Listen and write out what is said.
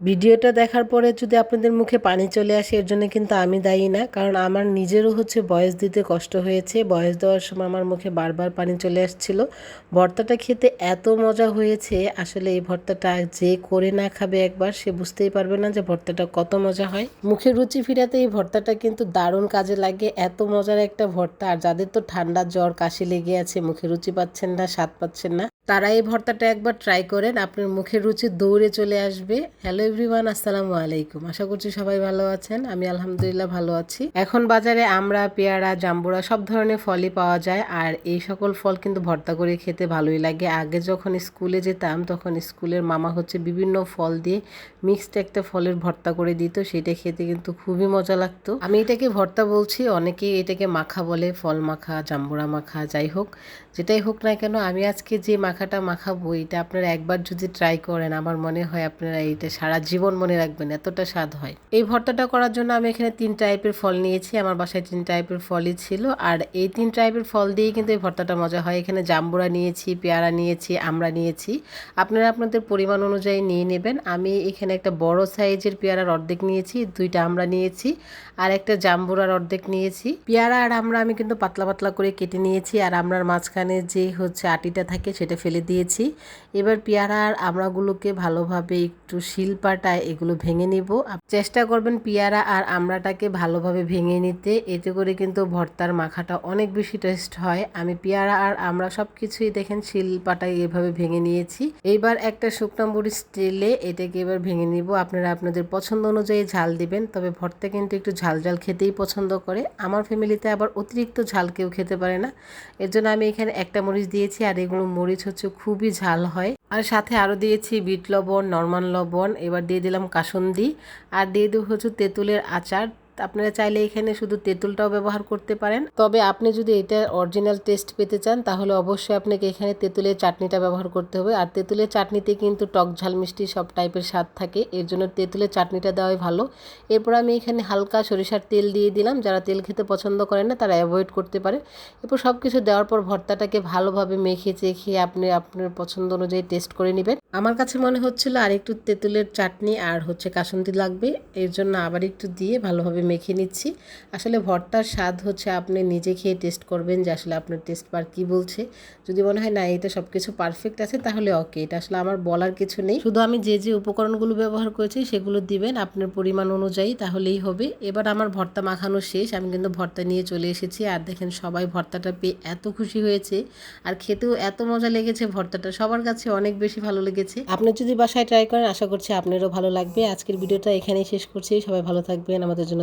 ভিডিওটা দেখার পরে যদি আপনাদের মুখে পানি চলে আসে, এর জন্য কিন্তু আমি দায়ী না। কারণ আমার নিজেরও হচ্ছে বয়স দিতে কষ্ট হয়েছে। বয়স দেওয়ার সময় আমার মুখে বারবার পানি চলে আসছিল। ভর্তাটা খেতে এত মজা হয়েছে। আসলে এই ভর্তাটা যে করে না খাবে একবার, সে বুঝতেই পারবে না যে ভর্তাটা কত মজা হয়। মুখে রুচি ফিরাতে এই ভর্তাটা কিন্তু দারুণ কাজে লাগে। এত মজার একটা ভর্তা। আর যাদের তো ঠান্ডা জ্বর, কাশি লেগে আছে, মুখে রুচি পাচ্ছেন না, স্বাদ পাচ্ছেন না। তারা এই ভর্তাটা একবার ট্রাই করেন, আপনার মুখের রুচি দৌড়ে চলে আসবে। হ্যালো এভরিওয়ান আসসালামু আলাইকুম। আশা করছি সবাই ভালো আছেন, আমি আলহামদুলিল্লাহ ভালো আছি। এখন বাজারে আমরা, পেয়ারা, জাম্বুরা সব ধরনের ফলই পাওয়া যায়, আর এই সকল ফল কিন্তু ভর্তা করে খেতে ভালোই লাগে। আগে যখন স্কুলে যেতাম, তখন স্কুলের মামা হচ্ছে বিভিন্ন ফল দিয়ে মিক্সড একটা ফলের ভর্তা করে দিত, সেটা খেতে কিন্তু খুবই মজা লাগতো। আমি এটাকে ভর্তা বলছি, অনেকেই এটাকে মাখা বলে, ফল মাখা, জাম্বুরা মাখা, যাই হোক, যেটাই হোক না কেন, আমি আজকে যে মাখাটা মাখাবো, এটা আপনারা একবার যদি ট্রাই করেন, আমার মনে হয় আপনারা এইটা সারা জীবন মনে রাখবেন, এতটা স্বাদ হয়। এই ভর্তাটা করার জন্য আমি এখানে তিন টাইপের ফল নিয়েছি, আমার বাসায় তিন টাইপের ফলই ছিল, আর এই তিন টাইপের ফল দিয়েই কিন্তু এই ভর্তাটা মজা হয়। এখানে জাম্বুরা নিয়েছি, পেয়ারা নিয়েছি আমরা নিয়েছি, আপনারা আপনাদের পরিমাণ অনুযায়ী নিয়ে নেবেন। আমি এখানে একটা বড় সাইজের পেয়ারার অর্ধেক নিয়েছি, দুইটা আমরা নিয়েছি, আর একটা জাম্বুরার অর্ধেক নিয়েছি। পেয়ারা আর আমরা আমি কিন্তু পাতলা পাতলা করে কেটে নিয়েছি, আর আমরার মাঝখানে যে হচ্ছে আটিটা থাকে, সেটা ফেলে দিয়েছি। এবার পেয়ারা আর আমড়াগুলোকে ভালোভাবে একটু শিলপাটায় এগুলো ভেঙে নিব। চেষ্টা করবেন পেয়ারা আর আমড়াটাকে ভালোভাবে ভেঙে নিতে। এতে করে কিন্তু ভর্তার মাখাটা অনেক বেশি টেস্ট হয়। আমি পেয়ারা আর আমরা সব কিছুই দেখেন শিলপাটায় এভাবে ভেঙে নিয়েছি। এইবার একটা শুকনো মরিচ তেলে এটাকে এবার ভেঙে নিব। আপনারা আপনাদের পছন্দ অনুযায়ী ঝাল দিবেন, তবে ভর্তা কিন্তু একটু ঝাল ঝাল খেতেই পছন্দ করে। আমার ফ্যামিলিতে আবার অতিরিক্ত ঝাল কেউ খেতে পারে না। এর জন্য আমি এখানে একটা মরিচ দিয়েছি আর এগুলো মরিচ হচ্ছে খুবই ঝাল হয়। আর সাথে আরও দিয়েছি বিট লবণ নর্মাল লবণ, এবার দিয়ে দিলাম কাসন্দি। আর দিয়ে দেবো হচ্ছে তেঁতুলের আচার। আপনারা চাইলে এখানে শুধু তেঁতুলটাও ব্যবহার করতে পারেন। তবে আপনি যদি এটা অরিজিনাল টেস্ট পেতে চান, তাহলে অবশ্যই আপনাকে এখানে তেঁতুলের চাটনিটা ব্যবহার করতে হবে। আর তেঁতুলের চাটনিতে কিন্তু টক ঝাল, মিষ্টি সব টাইপের স্বাদ থাকে। এর জন্য তেঁতুলের চাটনিটা দেওয়াই ভালো। এরপর আমি এখানে হালকা সরিষার তেল দিয়ে দিলাম। যারা তেল খেতে পছন্দ করেন না, তারা অ্যাভয়েড করতে পারে। এরপর সব কিছু দেওয়ার পর ভর্তাটাকে ভালোভাবে মেখে চেখে আপনি আপনার পছন্দ অনুযায়ী টেস্ট করে নেবেন। আমার কাছে মনে হচ্ছিল আর একটু তেঁতুলের চাটনি আর হচ্ছে কাসন্দি লাগবে। এর জন্য আবার একটু দিয়ে ভালোভাবে মেখে নিচ্ছি। আসলে ভর্তার স্বাদ হচ্ছে আপনি নিজে খেয়ে টেস্ট করবেন যে আসলে আপনার টেস্ট বার কী বলছে। যদি মনে হয় না, এটা সব কিছু পারফেক্ট আছে, তাহলে ওকে এটা আসলে আমার বলার কিছু নেই। শুধু আমি যে যে উপকরণগুলো ব্যবহার করেছি, সেগুলো দিবেন আপনার পরিমাণ অনুযায়ী, তাহলেই হবে। এবার আমার ভর্তা মাখানো শেষ, আমি কিন্তু ভর্তা নিয়ে চলে এসেছি। আর দেখেন সবাই ভর্তাটা পেয়ে এত খুশি হয়েছে। আর খেতেও এত মজা লেগেছে ভর্তাটা, সবার কাছে অনেক বেশি ভালো লেগেছে। আপনি যদি বাসায় ট্রাই করেন, আশা করছি আপনারও ভালো লাগবে। আজকের ভিডিওটা এখানেই শেষ করছি। সবাই ভালো থাকবেন। আমাদের জন্য